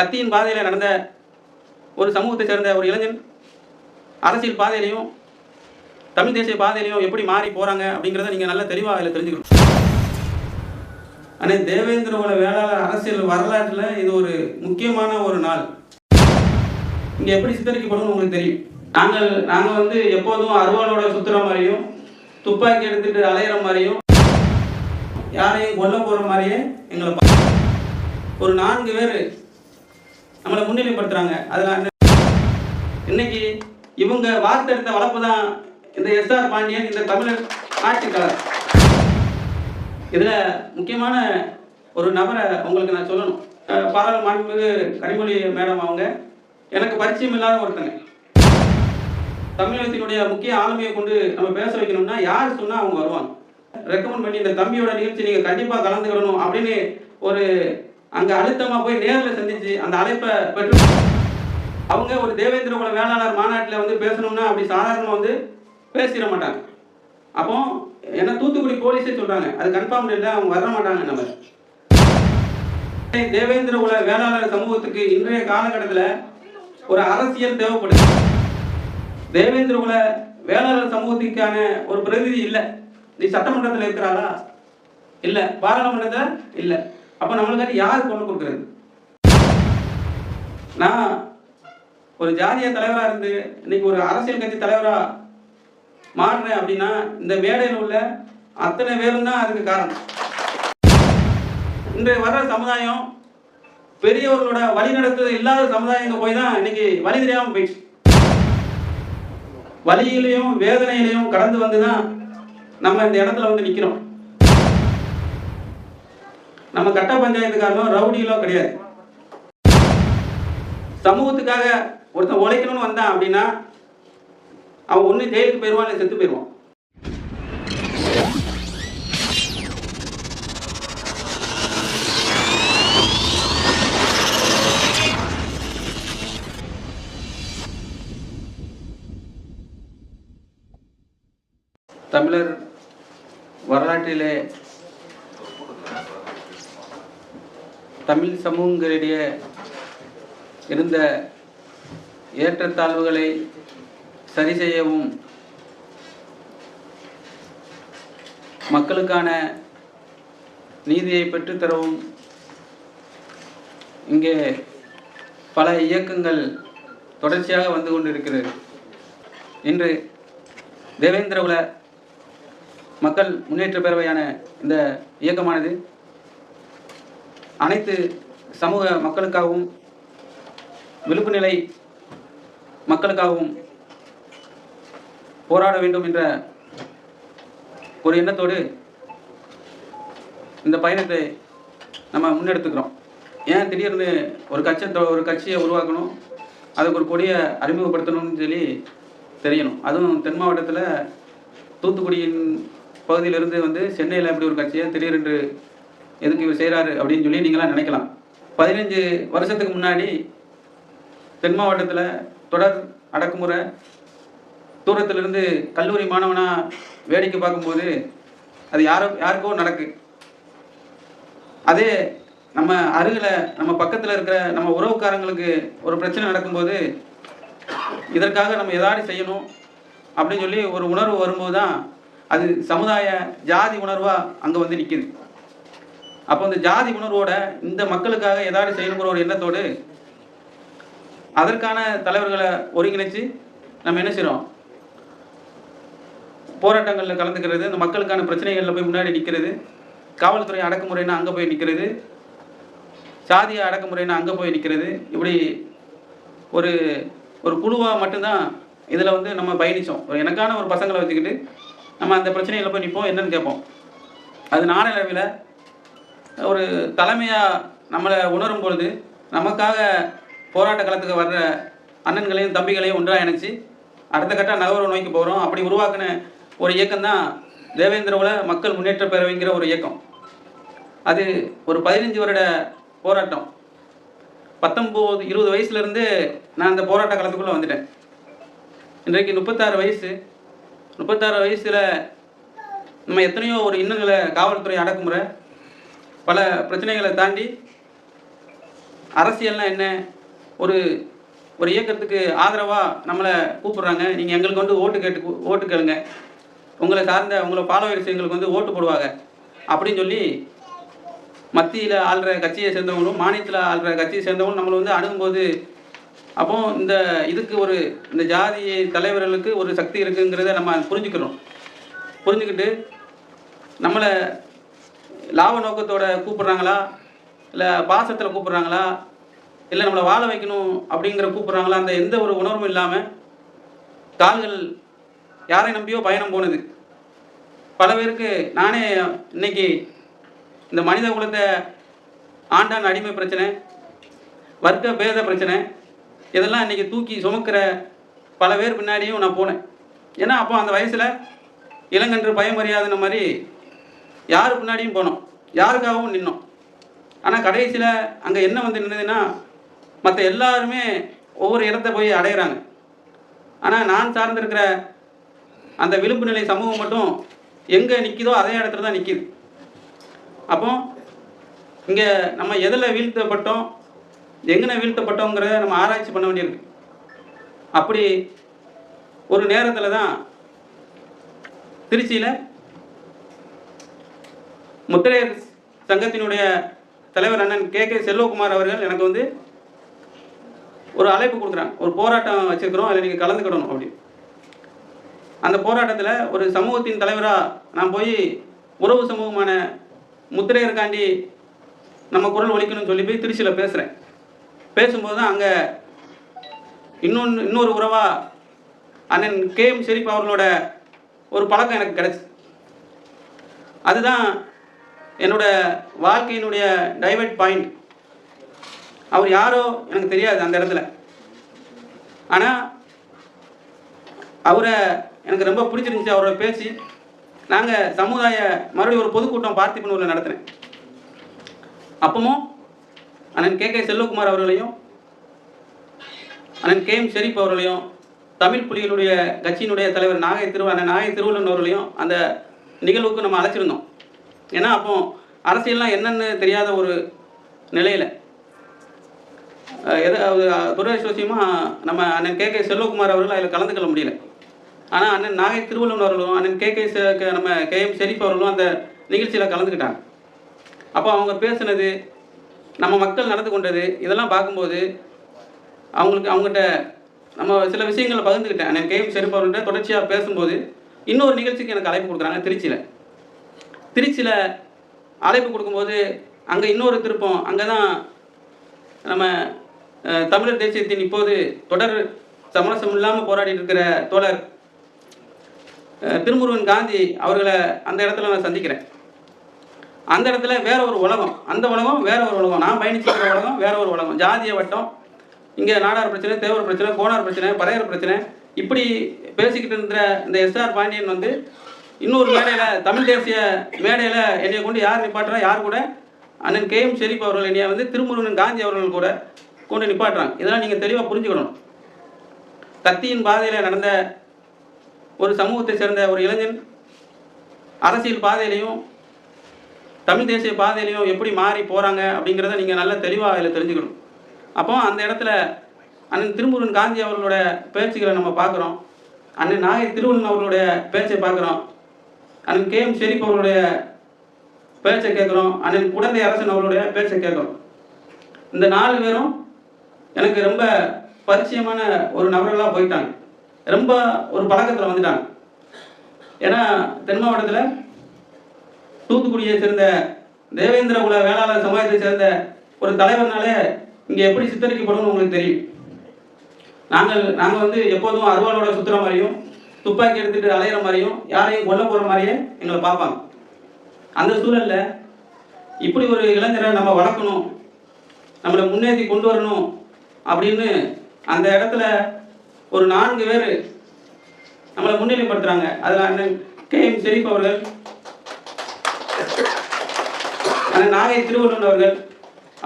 சத்தியின் பாதையில் நடந்த ஒரு சமூகத்தை சேர்ந்த ஒரு இளைஞன் அரசியல் பாதையிலையும் தமிழ் தேசிய பாதையிலையும் எப்படி மாறி போகிறாங்க அப்படிங்கிறத நீங்கள் நல்லா தெளிவாக அதில் தெரிஞ்சுக்கணும். ஆனால் தேவேந்திரோட வேளாளர் அரசியல் வரலாற்றில் இது ஒரு முக்கியமான ஒரு நாள். இங்கே எப்படி சித்தரிக்கப்படும் உங்களுக்கு தெரியும். நாங்கள் நாங்கள் வந்து எப்போதும் அருவாளோட சுற்றுற மாதிரியும் துப்பாக்கி எடுத்துட்டு அலையிற மாதிரியும் யாரையும் கொல்ல போகிற மாதிரியே எங்களை ஒரு நான்கு பேர் நம்மளை முன்னிலைப்படுத்துகிறாங்க அதில் இன்னைக்கு இவங்க வார்த்தெடுத்த வளர்ப்பு தான் இந்த எஸ்ஆர் பாண்டியன் இந்த தமிழர் ஆட்சிக்காரர் இதில் முக்கியமான ஒரு நபரை உங்களுக்கு நான் சொல்லணும். பாராளுமன்ற கனிமொழி மேடம் அவங்க. எனக்கு பரிச்சயம் இல்லாத ஒருத்தங்க. தமிழகத்தினுடைய முக்கிய ஆளுமையை கொண்டு நம்ம பேச வைக்கணும்னா யார் சொன்னால் அவங்க வருவாங்க. ரெக்கமெண்ட் பண்ணி இந்த தம்பியோட நிகழ்ச்சி நீங்கள் கண்டிப்பாக கலந்துக்கிடணும் அப்படின்னு ஒரு அங்கே அழுத்தமாக போய் நேரில் சந்திச்சு அந்த அழைப்பை பெற்று அவங்க ஒரு தேவேந்திர குல வேளாளர் மாநாட்டில் வந்து பேசணும்னா அப்படி சாதாரணமாக வந்து பேசிட மாட்டாங்க. அப்போ என்ன தூத்துக்குடி போலீஸே சொல்றாங்க. அது கன்ஃபார்ம் இல்லை அவங்க வர மாட்டாங்க நம்ம. தேவேந்திர குல வேளாளர் சமூகத்துக்கு இன்றைய காலகட்டத்தில் ஒரு அரசியல் தேவைப்படுது. தேவேந்திர குல வேளாளர் சமூகத்துக்கான ஒரு பிரதிநிதி இல்லை. நீ சட்டமன்றத்தில் இருக்கிறாரா இல்லை. பாராளுமன்றத்தில்? இல்லை. அப்போ நம்மளுக்காக யார் கொண்டு கொடுக்குறது? நான் ஒரு ஜாதிய தலைவராக இருந்து இன்னைக்கு ஒரு அரசியல் கட்சி தலைவராக மாறுறேன் அப்படின்னா இந்த மேடையில் உள்ள அத்தனை பேரும் தான் அதுக்கு காரணம். இன்றைய வர்ற சமுதாயம் பெரியவர்களோட வழிநடத்துதல் இல்லாத சமுதாயங்க போய் தான் இன்னைக்கு வழி தெரியாமல் போயிடுச்சு. வழியிலையும் வேதனையிலையும் கடந்து வந்து தான் நம்ம இந்த இடத்துல வந்து நிற்கிறோம் நம்ம கட்ட பஞ்சாயத்துக்காரனோ ரவுடிகளோ கிடையாது. சமூகத்துக்காக ஒருத்தன் உழைக்கணும்னு வந்தான் அப்படின்னா அவன் ஒன்று ஜெயிலுக்கு போயிடுவான் இல்லை செத்து போயிடுவான். தமிழர் வரலாற்றிலே தமிழ் சமூகங்களிடையே இருந்த ஏற்றத்தாழ்வுகளை சரி செய்யவும் மக்களுக்கான நீதியை பெற்றுத்தரவும் இங்கே பல இயக்கங்கள் தொடர்ச்சியாக வந்து கொண்டிருக்கிறது. இன்று தேவேந்திரகுல மக்கள் முன்னேற்ற பேரவையான இந்த இயக்கமானது அனைத்து சமூக மக்களுக்காகவும் விழுப்பு நிலை மக்களுக்காகவும் போராட வேண்டும் என்ற ஒரு எண்ணத்தோடு இந்த பயணத்தை நம்ம முன்னெடுத்துக்கிறோம். ஏன் திடீர்னு ஒரு கட்சி ஒரு கட்சியை உருவாக்கணும் அதுக்கு ஒரு கொடியை அறிமுகப்படுத்தணும்னு சொல்லி தெரியணும். அதுவும் தென் மாவட்டத்தில் தூத்துக்குடியின் பகுதியிலிருந்து வந்து சென்னையில் இப்படி ஒரு கட்சியை திடீரென்று எதுக்கு இவர் செய்கிறாரு அப்படின்னு சொல்லி நீங்களாம் நினைக்கலாம். பதினஞ்சு வருஷத்துக்கு முன்னாடி தென் மாவட்டத்தில் தொடர் அடக்குமுறை தூரத்திலிருந்து கல்லூரி மாணவனாக வேடிக்கை பார்க்கும்போது அது யாரோ யாருக்கோ நடக்கு. அதே நம்ம அருகில் நம்ம பக்கத்தில் இருக்கிற நம்ம உறவுக்காரங்களுக்கு ஒரு பிரச்சனை நடக்கும்போது இதற்காக நம்ம எதாவது செய்யணும் அப்படின்னு சொல்லி ஒரு உணர்வு வரும்போது தான் அது சமுதாய ஜாதி உணர்வாக அங்கே வந்து நிற்கிது அப்போ இந்த ஜாதி உணர்வோட இந்த மக்களுக்காக ஏதாவது செய்யணுங்கிற ஒரு எண்ணத்தோடு அதற்கான தலைவர்களை ஒருங்கிணைச்சு நம்ம என்ன செய்கிறோம் போராட்டங்களில் கலந்துக்கிறது இந்த மக்களுக்கான பிரச்சனைகளில் போய் முன்னாடி நிற்கிறது காவல்துறை அடக்குமுறைன்னா அங்கே போய் நிற்கிறது சாதிய அடக்குமுறைன்னா அங்கே போய் நிற்கிறது இப்படி ஒரு ஒரு குழுவாக மட்டும்தான் இதில் வந்து நம்ம பயணித்தோம் ஒரு எனக்கான ஒரு பசங்களை வச்சுக்கிட்டு நம்ம அந்த பிரச்சனைகளை போய் நிற்போம் என்னன்னு கேட்போம். அது நாளடைவில் ஒரு தலைமையாக நம்மளை உணரும் பொழுது நமக்காக போராட்ட களத்துக்கு வர்ற அண்ணன்களையும் தம்பிகளையும் ஒன்றாக இணைச்சி அடுத்த கட்ட நகர்வு நோக்கி போகிறோம் அப்படி உருவாக்கின ஒரு இயக்கம் தான் தேவேந்திரவுல மக்கள் முன்னேற்ற பேரவைங்கிற ஒரு இயக்கம். அது ஒரு பதினஞ்சு வருட போராட்டம். பத்தொம்போது இருபது வயசுலேருந்து நான் அந்த போராட்ட காலத்துக்குள்ளே வந்துட்டேன். இன்றைக்கு முப்பத்தாறு வயசு. முப்பத்தாறு வயசில் நம்ம எத்தனையோ ஒரு இன்னல்களை காவல்துறை அடக்குமுறை பல பிரச்சனைகளை தாண்டி அரசியல்னா என்ன? ஒரு ஒரு இயக்கத்துக்கு ஆதரவாக நம்மளை கூப்பிட்றாங்க. நீங்கள் எங்களுக்கு வந்து ஓட்டு கேட்டு ஓட்டு கேளுங்க. உங்களை சார்ந்த உங்களை ஃபாலோவர்ஸ் எங்களுக்கு வந்து ஓட்டு போடுவாங்க. அப்படின்னு சொல்லி மத்தியில் ஆள்ற கட்சியை சேர்ந்தவங்களும் மாநிலத்தில் ஆள்ற கட்சியை சேர்ந்தவங்களும் நம்மளை வந்து அணுகும்போது அப்போ இந்த இதுக்கு ஒரு இந்த ஜாதி தலைவர்களுக்கு ஒரு சக்தி இருக்குங்கிறத நம்ம புரிஞ்சுக்கிறோம் புரிஞ்சுக்கிட்டு நம்மளை லாப நோக்கத்தோட கூப்பிட்றாங்களா? இல்லை பாசத்தில் கூப்பிட்றாங்களா? இல்லை நம்மளை வாழ வைக்கணும் அப்படிங்கிற கூப்பிட்றாங்களா? அந்த எந்த ஒரு உணர்வும் இல்லாமல் கால்கள் யாரை நம்பியோ பயணம் போனது. பல பேருக்கு நானே இன்னைக்கு இந்த மனித குலத்தை ஆண்டான் அடிமை பிரச்சனை வர்க்க பேத பிரச்சனை இதெல்லாம் இன்னைக்கு தூக்கி சுமக்கிற பல பேர் பின்னாடியும் நான் போனேன். ஏன்னா அப்போ அந்த வயசில் இளங்கன்று பயமறியாதுன மாதிரி யார் பின்னாடியும் போனோம். யாருக்காகவும் நின்னோம். ஆனால் கடைசியில் அங்கே என்ன வந்து நின்னதுன்னா மற்ற எல்லாருமே ஒவ்வொரு இடத்த போய் அடையிறாங்க. ஆனால் நான் சார்ந்திருக்கிற அந்த விளிம்பு நிலை சமூகம் மட்டும் எங்கே நிற்கிதோ அதே இடத்துல தான் நிற்கிது அப்போ இங்கே நம்ம எதில் வீழ்த்தப்பட்டோம் எங்கன வீழ்த்தப்பட்டோங்கிறத நம்ம ஆராய்ச்சி பண்ண வேண்டியிருக்கு. அப்படி ஒரு நேரத்தில் தான் திருச்சியில் முத்திரையர் சங்கத்தினுடைய தலைவர் அண்ணன் கே கே செல்வகுமார் அவர்கள் எனக்கு வந்து ஒரு அழைப்பு கொடுக்குறாங்க. ஒரு போராட்டம் வச்சுருக்கிறோம். அதில் நீங்கள் கலந்துக்கிடணும் அப்படி. அந்த போராட்டத்தில் ஒரு சமூகத்தின் தலைவராக நான் போய் உறவு சமூகமான முத்திரையருக்காண்டி நம்ம குரல் ஒழிக்கணும்னு சொல்லி போய் திருச்சியில் பேசுகிறேன் பேசும்போது தான் அங்கே இன்னொன்று இன்னொரு உறவா அண்ணன் கே எம் ஷெரீப் அவர்களோட ஒரு பழக்கம் எனக்கு கிடச்சி. அதுதான் என்னோட வாழ்க்கையினுடைய டைவர்ட் பாயிண்ட் அவர் யாரோ எனக்கு தெரியாது அந்த இடத்துல. ஆனால் அவரை எனக்கு ரொம்ப பிடிச்சிருந்துச்சு அவரோட பேச்சு. நாங்கள் சமுதாய மறுபடியும் ஒரு பொதுக்கூட்டம் பார்த்திபனூரில் நடத்தினேன். அப்பவும் அண்ணன் கே. கே. செல்வகுமார் அவர்களையும் அண்ணன் கே. எம். ஷெரீப் அவர்களையும் தமிழ் புலிகளுடைய கட்சியினுடைய தலைவர் நாகை திரு அண்ணன் நாகை திருவள்ளன் அவர்களையும் அந்த நிகழ்வுக்கு நம்ம அழைச்சிருந்தோம். ஏன்னா அப்போ அரசியல்லாம் என்னன்னு தெரியாத ஒரு நிலையில். எதாவது துரதிருஷ்டவசியமாக நம்ம அண்ணன் கே கே செல்வகுமார் அவர்கள் அதில் கலந்துக்கொள்ள முடியல. ஆனால் அண்ணன் நாகை திருவள்ளுவன் அவர்களும் அண்ணன் கே கே நம்ம கே எம் ஷெரீப் அவர்களும் அந்த நிகழ்ச்சியில் கலந்துக்கிட்டாங்க. அப்போ அவங்க பேசுனது நம்ம மக்கள் நடந்து கொண்டது இதெல்லாம் பார்க்கும்போது அவங்களுக்கு அவங்ககிட்ட நம்ம சில விஷயங்களை பகிர்ந்துக்கிட்டேன். அண்ணன் கே எம் ஷெரீப் அவர்கள்ட்ட தொடர்ச்சியாக பேசும்போது இன்னொரு நிகழ்ச்சிக்கு எனக்கு அழைப்பு கொடுக்குறாங்க திருச்சியில். திருச்சியில் அழைப்பு கொடுக்கும்போது அங்கே இன்னொரு திருப்பம் அங்கே தான் நம்ம தமிழர் தேசியத்தின் இப்போது தொடர் சமரசம் இல்லாமல் போராடிட்டு இருக்கிற தோழர் திருமுருகன் காந்தி அவர்களை அந்த இடத்துல நான் சந்திக்கிறேன். அந்த இடத்துல வேற ஒரு உலகம் அந்த உலகம் வேற ஒரு உலகம். நான் பயணிச்சிருக்கிற உலகம் வேற ஒரு உலகம். ஜாதிய வட்டம் இங்கே நாடார் பிரச்சனை தேவர் பிரச்சனை கோனார் பிரச்சனை பறையர் பிரச்சனை இப்படி பேசிக்கிட்டு இருந்த இந்த எஸ்ஆர் பாண்டியன் வந்து இன்னொரு மேடையில் தமிழ் தேசிய மேடையில் என்னை கொண்டு யார் நிப்பாட்டுறா? யார் கூட? அண்ணன் கே எம் ஷெரீப் அவர்கள் என்னைய வந்து திருமுருகன் காந்தி அவர்கள் கூட கொண்டு நிப்பாட்டுறாங்க. இதெல்லாம் நீங்கள் தெளிவாக புரிஞ்சுக்கணும். கத்தியின் பாதையில் நடந்த ஒரு சமூகத்தை சேர்ந்த ஒரு இளைஞன் அரசியல் பாதையிலையும் தமிழ் தேசிய பாதையிலையும் எப்படி மாறி போகிறாங்க அப்படிங்கிறத நீங்கள் நல்லா தெளிவாக அதில் தெரிஞ்சுக்கணும். அப்போ அந்த இடத்துல அண்ணன் திருமுருகன் காந்தி அவர்களோட பேச்சுகளை நம்ம பார்க்குறோம். அண்ணன் நாகை திருவண்ணன் அவர்களுடைய பேச்சை பார்க்குறோம். அண்ணன் கே எம் ஷெரீப் அவருடைய பேச்சை கேட்குறோம். அண்ணன் குழந்தை அரசன் அவருடைய பேச்சை கேட்குறோம். இந்த நாலு பேரும் எனக்கு ரொம்ப பரிச்சயமான ஒரு நபர்களாக போயிட்டாங்க. ரொம்ப ஒரு பழக்கத்தில் வந்துட்டாங்க. ஏன்னா தென் மாவட்டத்தில் தூத்துக்குடியை சேர்ந்த தேவேந்திர குல வேளாளர் சமுதாயத்தை சேர்ந்த ஒரு தலைவர்னாலே இங்கே எப்படி சித்தரிக்கப்படும் உங்களுக்கு தெரியும். நாங்கள் நாங்கள் வந்து எப்போதும் அருவாளோட சுற்றுற மாதிரியும் துப்பாக்கி எடுத்துட்டு அலையிற மாதிரியும் யாரையும் கொல்ல போகிற மாதிரியே எங்களை பார்ப்பாங்க. அந்த சூழல்ல இப்படி ஒரு இளைஞரை நம்ம வளர்க்கணும் நம்மளை முன்னேற்றி கொண்டு வரணும் அப்படின்னு அந்த இடத்துல ஒரு நான்கு பேர் நம்மளை முன்னிலைப்படுத்துறாங்க. அதில் அண்ணன் கே எம் ஷெரீப் அவர்கள் அண்ணன் நாகை திருவள்ளுவன் அவர்கள்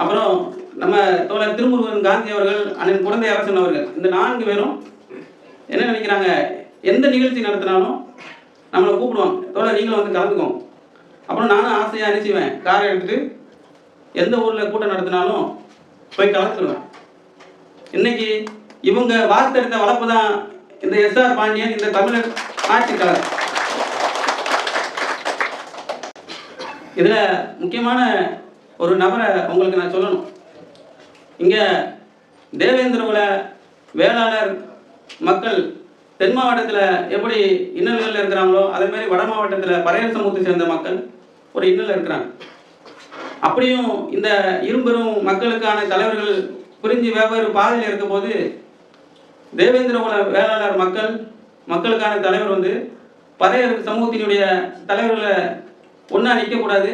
அப்புறம் நம்ம தோழர் திருமுருகன் காந்தி அவர்கள் அண்ணன் குழந்தை அரசன் அவர்கள். இந்த நான்கு பேரும் என்ன நினைக்கிறாங்க? எந்த நிகழ்ச்சி நடத்தினாலும் நம்மளை கூப்பிடுவாங்க. தோழர் நீங்களும் வந்து கலந்துக்கோங்க. அப்புறம் நானும் ஆசையாக அனுப்பிச்சுவேன் காரை எடுத்துட்டு எந்த ஊரில் கூட்டம் நடத்தினாலும் போய் கலந்துருவேன் இன்னைக்கு இவங்க வார்த்தெடுத்த வளர்ப்பு தான் இந்த எஸ்ஆர் பாண்டியன் இந்த தமிழர் ஆட்சி கலர் இதில் முக்கியமான ஒரு நபரை உங்களுக்கு நான் சொல்லணும். இங்கே தேவேந்திரவில் வேளாளர் மக்கள் தென் மாவட்டத்தில் எப்படி இன்னல்களில் இருக்கிறாங்களோ அதே மாதிரி வட மாவட்டத்தில் பறையர் சமூகத்தை சேர்ந்த மக்கள் ஒரு இன்னல் இருக்கிறாங்க. அப்படியும் இந்த இரும்பெரும் மக்களுக்கான தலைவர்கள் பிரிஞ்சு வெவ்வேறு பாதையில் இருக்கும்போது தேவேந்திரகுல வேளாளர் மக்கள் மக்களுக்கான தலைவர் வந்து பறையர் சமூகத்தினுடைய தலைவர்களை ஒன்றா நிற்கக்கூடாது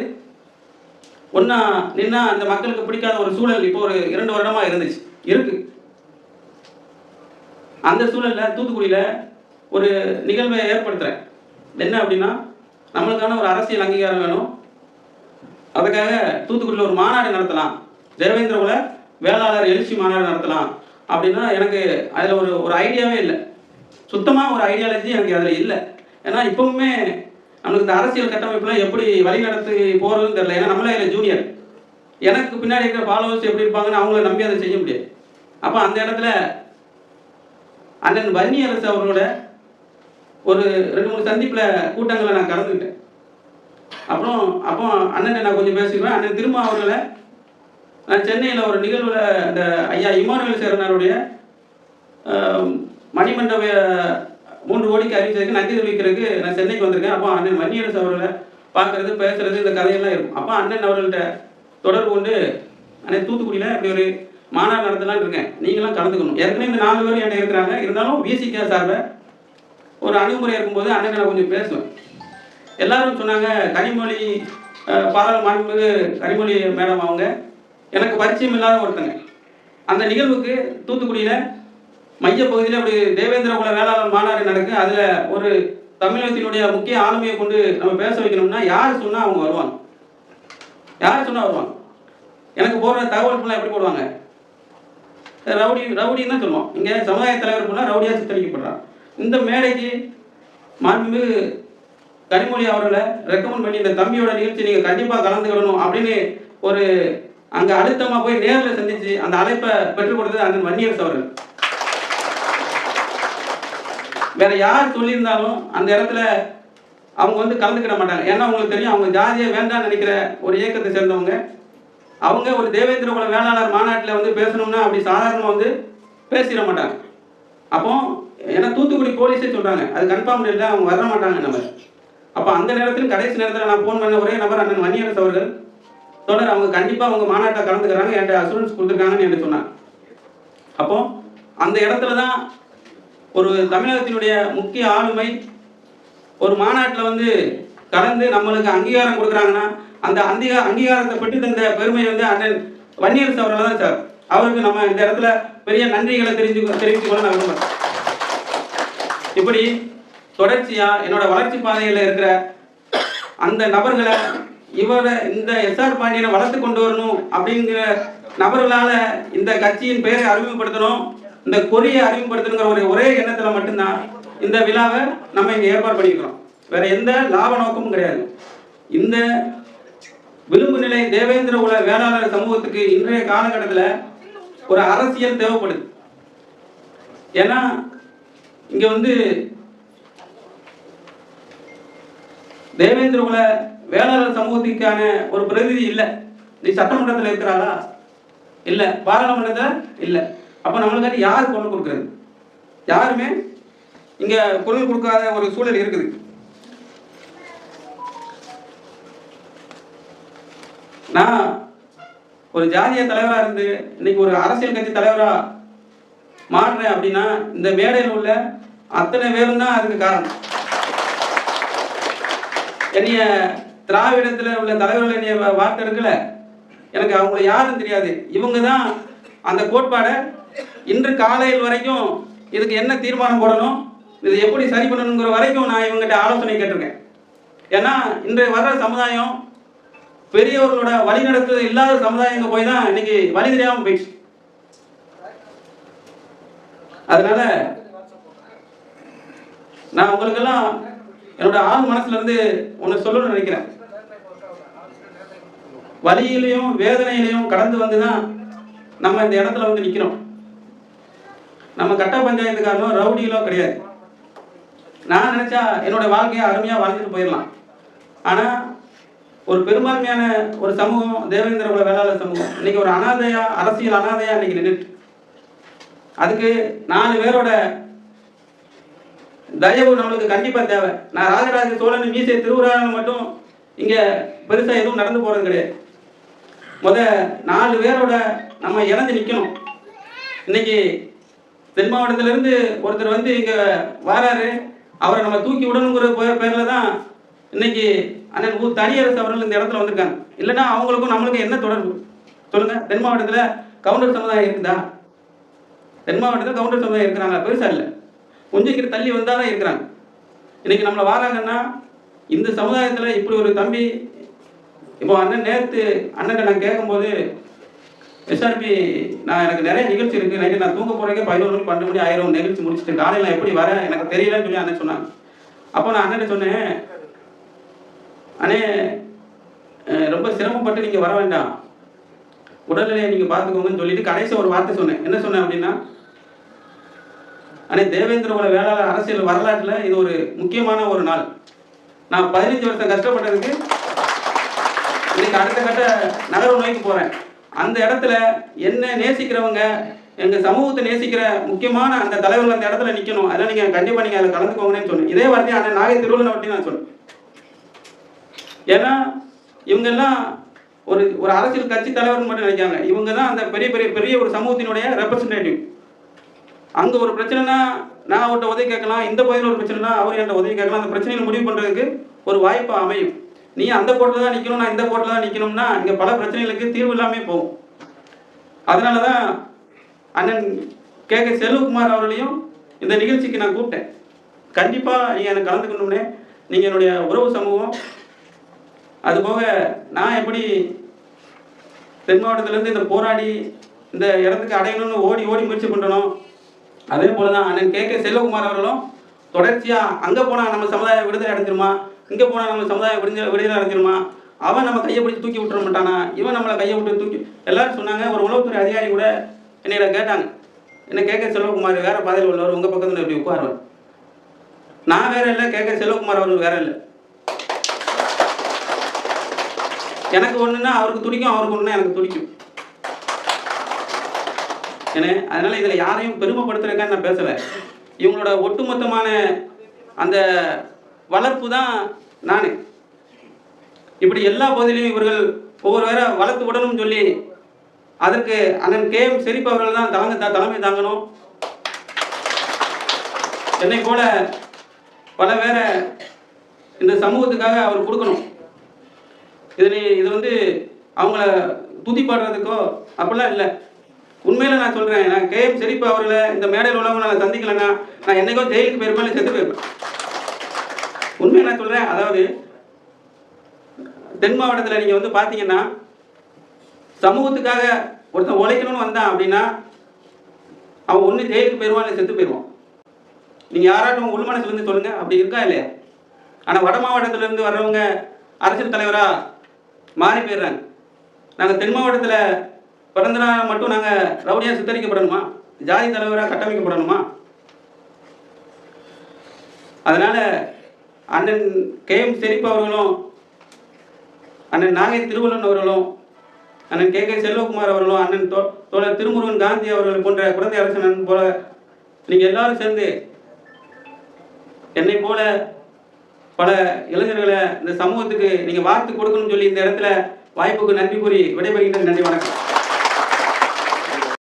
ஒன்றா நின்னா அந்த மக்களுக்கு பிடிக்காத ஒரு சூழல் இப்போ ஒரு இரண்டு வருடமாக இருந்துச்சு. இருக்கு. அந்த சூழலில் தூத்துக்குடியில் ஒரு நிகழ்வை ஏற்படுத்துகிறேன் என்ன அப்படின்னா நம்மளுக்கான ஒரு அரசியல் அங்கீகாரம் வேணும். அதுக்காக தூத்துக்குடியில் ஒரு மாநாடு நடத்தலாம். தேவேந்திரகுல வேளாளர் எழுச்சி மாநாடு நடத்தலாம் அப்படின்னா எனக்கு அதில் ஒரு ஒரு ஐடியாவே இல்லை. சுத்தமாக ஒரு ஐடியாலஜி எனக்கு அதில் இல்லை. ஏன்னா இப்போவுமே நம்மளுக்கு இந்த அரசியல் கட்டமைப்புலாம் எப்படி வழி நடத்தி போகிறதுன்னு தெரியல. ஏன்னா நம்மளே இதில் ஜூனியர் எனக்கு பின்னாடி இருக்கிற ஃபாலோவர்ஸ் எப்படி இருப்பாங்கன்னு அவங்கள நம்பி அதை செய்ய முடியாது. அப்போ அந்த இடத்துல அண்ணன் வன்னி அரசு அவர்களோட ஒரு ரெண்டு மூணு சந்திப்பில் கூட்டங்களை நான் கலந்துக்கிட்டேன் அப்புறம் அப்போ அண்ணன் நான் கொஞ்சம் பேசிக்கிறேன் அண்ணன் திரும்ப அவர்களை நான் சென்னையில் ஒரு நிகழ்வில் இந்த ஐயா இமானுவேல் சேரனாருடைய மணிமண்டப மூன்று கோடிக்கு அறிவிச்சதுக்கு நன்றி தெரிவிக்கிறதுக்கு நான் சென்னைக்கு வந்திருக்கேன். அப்போ அண்ணன் மணியரசு அவர்களை பார்க்கறது பேசுறது இந்த கதையெல்லாம் இருக்கும். அப்போ அண்ணன் அவர்கள்ட்ட தொடர்பு கொண்டு அண்ணன் தூத்துக்குடியில் இப்படி ஒரு மாநாடு நடத்தலான்னு இருக்கேன் நீங்களாம் கலந்துக்கணும். ஏற்கனவே இந்த நாலு பேரும் என்கிட்ட இருக்கிறாங்க. இருந்தாலும் விசிகே சார்பில் ஒரு அணுகுமுறை இருக்கும்போது அண்ணன் கொஞ்சம் பேசுவேன். எல்லாரும் சொன்னாங்க கனிமொழி அஹ், பாராளுமன்ற கனிமொழி மேடம் அவங்க. எனக்கு பரிச்சயம் இல்லாத ஒருத்தங்க. அந்த நிகழ்வுக்கு தூத்துக்குடியில் மையப்பகுதியில் அப்படி தேவேந்திர குல வேளாளர் மாநாடு நடக்கு. அதில் ஒரு தமிழகத்தினுடைய முக்கிய ஆளுமையை கொண்டு நம்ம பேச வைக்கணும்னா யார் சொன்னால் அவங்க வருவாங்க? யார் சொன்னால் வருவாங்க? எனக்கு போடுற தகவல் ஃபுல்லாக எப்படி போடுவாங்க? ரவுடி ரவுடின்னு தான் சொல்லுவோம் இங்கே சமுதாய தலைவர் ஃபுல்லாக ரவுடியாக சித்தரிக்கப்படுறான். இந்த மேடைக்கு மாண்புமிகு கனிமொழி அவர்களை ரெக்கமெண்ட் பண்ணி இந்த தம்பியோட நிகழ்ச்சி நீங்கள் கண்டிப்பாக கலந்துக்கிடணும் அப்படின்னு ஒரு அங்கே அழுத்தமாக போய் நேரில் சந்திச்சு அந்த அழைப்பை பெற்றுக் கொடுத்தது அந்த வன்னியரசு அவர்கள். வேற யார் சொல்லியிருந்தாலும் அந்த இடத்துல அவங்க வந்து கலந்துக்கிட மாட்டாங்க. ஏன்னா உங்களுக்கு தெரியும் அவங்க ஜாதியை வேண்டாம்னு நினைக்கிற ஒரு இயக்கத்தை சேர்ந்தவங்க அவங்க ஒரு தேவேந்திர குல வேளாளர் மாநாட்டில் வந்து பேசணும்னா அப்படி சாதாரணமாக வந்து பேசிட மாட்டாங்க. அப்போ ஏன்னா தூத்துக்குடி போலீஸே சொல்கிறாங்க அது கன்ஃபார்ம் இல்லை அவங்க வர மாட்டாங்க நம்ம. அப்போ அந்த நேரத்தில் கடைசி நேரத்தில் நான் ஃபோன் பண்ண ஒரே நபர் அண்ணன் மணியரசு அவர்கள். தொடர் அவங்க கண்டிப்பாக அவங்க மாநாட்டில் கலந்துக்கிறாங்க என்கிட்ட அசூரன்ஸ் கொடுத்துருக்காங்கன்னு என்று சொன்னாங்க. அப்போ அந்த இடத்துல தான் ஒரு தமிழகத்தினுடைய முக்கிய ஆளுமை ஒரு மாநாட்டில் வந்து கலந்து நம்மளுக்கு அங்கீகாரம் கொடுக்குறாங்கன்னா அந்த அங்கீக அங்கீகாரத்தை பெற்று தந்த பெருமை வந்து அண்ணன் வன்னியரசு அவர்கள் தான் சார். அவருக்கு நம்ம இந்த இடத்துல பெரிய நன்றிகளை தெரிஞ்சு தெரிவித்துக் கொள்ள நான் விரும்புகிறேன் இப்படி தொடர்ச்சியா என்னோட வளர்ச்சி பாதையில் இருக்கிற அந்த நபர்களை இவரை இந்த எஸ்ஆர் பாண்டியனை வளர்த்து கொண்டு வரணும் அப்படிங்கிற நபர்களால இந்த கட்சியின் பெயரை அறிமுகப்படுத்தணும் இந்த கொடியை அறிமுகப்படுத்தணுங்கிற ஒரு ஒரே எண்ணத்துல மட்டும்தான் இந்த விழாவை நம்ம இங்க ஏற்பாடு பண்ணிக்கிறோம் வேற எந்த லாப நோக்கமும் கிடையாது. இந்த விளிம்பு நிலை தேவேந்திர உல வேளாளர் சமூகத்துக்கு இன்றைய காலகட்டத்தில் ஒரு அரசியல் தேவைப்படுது. ஏன்னா இங்க வந்து தேவேந்திர உல வேளாளர் சமூகத்துக்கான ஒரு பிரதிநிதி இல்லை. நீ சட்டமன்றத்தில் இருக்கிறாளா? இல்லை. பாராளுமன்றத்தில்? இல்லை. அப்போ நம்மளுக்காண்டி யார் குரல் கொடுக்குறது? யாருமே இங்க குரல் கொடுக்காத ஒரு சூழல் இருக்குது. நான் ஒரு ஜாதிய தலைவரா இருந்து இன்னைக்கு ஒரு அரசியல் கட்சி தலைவரா மாறுறேன் அப்படின்னா இந்த மேடையில் உள்ள அத்தனை பேரும் தான் அதுக்கு காரணம். என்னைய திராவிடத்தில் உள்ள தலைவர்கள் என்னைய வார்த்தை வார்த்தெடுக்கல எனக்கு அவங்கள யாரும் தெரியாது. இவங்க தான் அந்த கோட்பாடை இன்று காலையில் வரைக்கும் இதுக்கு என்ன தீர்மானம் போடணும் இது எப்படி சரி பண்ணணுங்கிற வரைக்கும் நான் இவங்ககிட்ட ஆலோசனை கேட்டிருக்கேன். ஏன்னா இன்றைய வர்ற சமுதாயம் பெரியவர்களோட நடத்துறது இல்லாத சமுதாயங்க போய் தான் இன்னைக்கு வழி தெரியாம போயிடுச்சு. அதனால நான் உங்களுக்கெல்லாம் என்னோட ஆள் மனசுல இருந்து ஒன்று சொல்லணும்னு நினைக்கிறேன். வலியிலையும் வேதனையிலையும் கடந்து வந்து தான் நம்ம இந்த இடத்துல வந்து நிற்கிறோம் நம்ம கட்ட பஞ்சாயத்துக்காரனோ ரவுடிகளோ கிடையாது. நான் நினச்சா என்னோட வாழ்க்கையை அருமையாக வாழ்ந்துட்டு போயிடலாம். ஆனால் ஒரு பெரும்பான்மையான ஒரு சமூகம் தேவேந்திர குல வேளாளர் சமூகம். இன்னைக்கு ஒரு அனாதையா அரசியல் அனாதையா இன்னைக்கு நின்றுட்டு அதுக்கு நாலு பேரோட தயவு நம்மளுக்கு கண்டிப்பா தேவை. நான் ராஜராஜ சோழன் மீசை திருவுராளன் மட்டும் இங்க பெருசா எதுவும் நடந்து போறது கிடையாது. முத நாலு பேரோட நம்ம இணைஞ்சு நிக்கணும். இன்னைக்கு தென் மாவட்டத்திலிருந்து ஒருத்தர் வந்து இங்க வராரு. அவரை நம்ம தூக்கி விடணுங்கிற பேர்ல தான் இன்னைக்கு அண்ணன் ஊ தனியரசு அவர்கள் இந்த இடத்துல வந்திருக்காங்க. இல்லைன்னா அவங்களுக்கும் நம்மளுக்கும் என்ன தொடர்பு? சொல்லுங்க. தென் மாவட்டத்தில் கவுண்டர் சமுதாயம் இருக்குதா? தென் மாவட்டத்தில் கவுண்டர் சமுதாயம் இருக்கிறாங்க பெருசா இல்லை. கொஞ்சம் கிட்ட தள்ளி வந்தால் தான் இருக்கிறாங்க. இன்னைக்கு நம்மளை வாராங்கன்னா இந்த சமுதாயத்தில் இப்படி ஒரு தம்பி இப்போ அண்ணன் நேற்று அண்ணன் நான் கேட்கும்போது எஸ்ஆர்பி நான் எனக்கு நிறைய நிகழ்ச்சி இருக்கு. நைட்டு நான் தூங்க போறதுக்கே பதினோரு மணி பன்னெண்டு மணி ஆயிரம். நிகழ்ச்சி முடிச்சுட்டு காலையில் நான் எப்படி வரேன்? எனக்கு தெரியலன்னு சொல்லி அண்ணன் சொன்னாங்க. அப்போ நான் அண்ணன் சொன்னேன் அண்ணே ரொம்ப சிரமப்பட்டு நீங்கள் வர வேண்டாம். உடல்நிலையை நீங்கள் பார்த்துக்கோங்கன்னு சொல்லிட்டு கடைசி ஒரு வார்த்தை சொன்னேன். என்ன சொன்னேன் அப்படின்னா அண்ணே தேவேந்திர குல வேளாளர் அரசியல் வரலாற்றில் இது ஒரு முக்கியமான ஒரு நாள். நான் பதினஞ்சு வருஷம் கஷ்டப்பட்டதுக்கு இன்னைக்கு அடுத்த கட்ட நகர்வு நோய்க்கு போகிறேன் அந்த இடத்துல என்ன நேசிக்கிறவங்க எங்கள் சமூகத்தை நேசிக்கிற முக்கியமான அந்த தலைவர்கள் அந்த இடத்துல நிற்கணும் அதெல்லாம் நீங்கள் கண்டிப்பாக நீங்கள் அதில் கலந்துக்கோங்கன்னு சொன்னேன். இதே வார்த்தையை அண்ணன் நாகை திருவள்ளுவர் அப்படின்னு நான் சொன்னேன். ஏன்னா இவங்கெல்லாம் ஒரு ஒரு அரசியல் கட்சி தலைவர்னு மட்டும் நினைக்காங்க இவங்க தான் அந்த பெரிய பெரிய பெரிய ஒரு சமூகத்தினுடைய ரெப்ரசன்டேட்டிவ் அங்கே ஒரு பிரச்சனைனா நான் அவர்கிட்ட உதவி கேட்கலாம் இந்த பகுதியில் ஒரு பிரச்சனைனா அவர் என்கிட்ட உதவி கேட்கலாம் அந்த பிரச்சனையை முடிவு பண்ணுறதுக்கு ஒரு வாய்ப்பு அமையும். நீ அந்த கோட்டில் தான் நிற்கணும் நான் இந்த கோட்டில் தான் நிற்கணும்னா இங்கே பல பிரச்சனைகளுக்கு தீர்வு இல்லாமல் போகும். அதனால தான் அண்ணன் கே. கே. செல்வகுமார் அவர்களையும் இந்த நிகழ்ச்சிக்கு நான் கூப்பிட்டேன். கண்டிப்பாக நீங்கள் எனக்கு கலந்துக்கணும்னே நீங்கள் என்னுடைய உறவு சமூகம் அதுபோக நான் எப்படி தென் மாவட்டத்திலேருந்து இந்த போராடி இந்த இடத்துக்கு அடையணும்னு ஓடி ஓடி முயற்சி பண்ணணும் அதே போல் தான் அண்ணன் கே கே செல்வகுமார் அவர்களும் தொடர்ச்சியாக அங்கே போனால் நம்ம சமுதாயம் விடுதலை அடைஞ்சிருமா இங்கே போனால் நம்ம சமுதாயம் விடுதலை விடுதலை அடைஞ்சிருமா? அவன் நம்ம கையை பிடிச்சி தூக்கி விட்டுற மாட்டானா? இவன் நம்மளை கையை விட்டு தூக்கி எல்லாரும் சொன்னாங்க ஒரு உளவுத்துறை அதிகாரி கூட என்னையில கேட்டாங்க. என்ன கே கே செல்வகுமார் வேற பாதையில் உள்ளவர் உங்கள் பக்கத்தில் எப்படி உட்காருவார். நான் வேற இல்லை கே கே செல்வகுமார் அவர்கள் வேற இல்லை. எனக்கு ஒண்ணுன்னா அவருக்கு துடிக்கும் அவருக்கு ஒண்ணுன்னா எனக்கு துடிக்கும். ஏன்னா அதனால இதில் யாரையும் பெருமைப்படுத்துறதுக்காக நான் பேசலை. இவங்களோட ஒட்டுமொத்தமான அந்த வளர்ப்பு தான் நான். இப்படி எல்லா பகுதியிலையும் இவர்கள் ஒவ்வொரு வேற வளர்த்து விடணும்னு சொல்லி அதற்கு அண்ணன் கே எம் ஷெரீப் அவர்கள் தான் தலைமை தா- தலைமை தாங்கணும். என்னை போல பல வேற இந்த சமூகத்துக்காக அவர் கொடுக்கணும். இது இது வந்து அவங்கள துதி பாடுறதுக்கோ அப்படிலாம் இல்லை. உண்மையில் நான் சொல்கிறேன் நான் கே எம் ஷெரீப் அவர்களை இந்த மேடையில் உள்ளவங்க நான் சந்திக்கலைன்னா நான் என்னைக்கோ ஜெயிலுக்கு போயிருப்பேன் இல்லை செத்து போயிருப்பேன். உண்மையை நான் சொல்கிறேன் அதாவது தென் மாவட்டத்தில் நீங்கள் வந்து பார்த்தீங்கன்னா சமூகத்துக்காக ஒருத்தன் உழைக்கணும்னு வந்தான் அப்படின்னா அவன் ஒன்று ஜெயிலுக்கு போயிடுவான் இல்லை செத்து போயிடுவான் நீங்கள் யாராட்டும் உள் மனசுலேருந்து சொல்லுங்கள் அப்படி இருக்கா இல்லையா? ஆனால் வட மாவட்டத்திலேருந்து வர்றவங்க அரசியல் தலைவராக மாறி போயிடுறாங்க. நாங்கள் தென் மாவட்டத்தில் பிறந்தனால மட்டும் நாங்கள் ரவுடியாக சித்தரிக்கப்படணுமா? ஜாதி தலைவராக கட்டமைக்கப்படணுமா? அதனால் அண்ணன் கே எம் செரிப்பு அவர்களும் அண்ணன் நாகை திருவள்ளன் அவர்களும் அண்ணன் கே கே செல்வகுமார் அவர்களும் அண்ணன் தோ தோழர் திருமுருகன் காந்தி அவர்கள் போன்ற குழந்தை அரசன் போல நீங்கள் எல்லாரும் சேர்ந்து என்னை போல பல இளைஞர்களை இந்த சமூகத்துக்கு நீங்கள் வார்த்து கொடுக்கணும்னு சொல்லி இந்த இடத்துல வாய்ப்புக்கு நன்றி கூறி விடைபெறுகின்றேன். நன்றி வணக்கம்.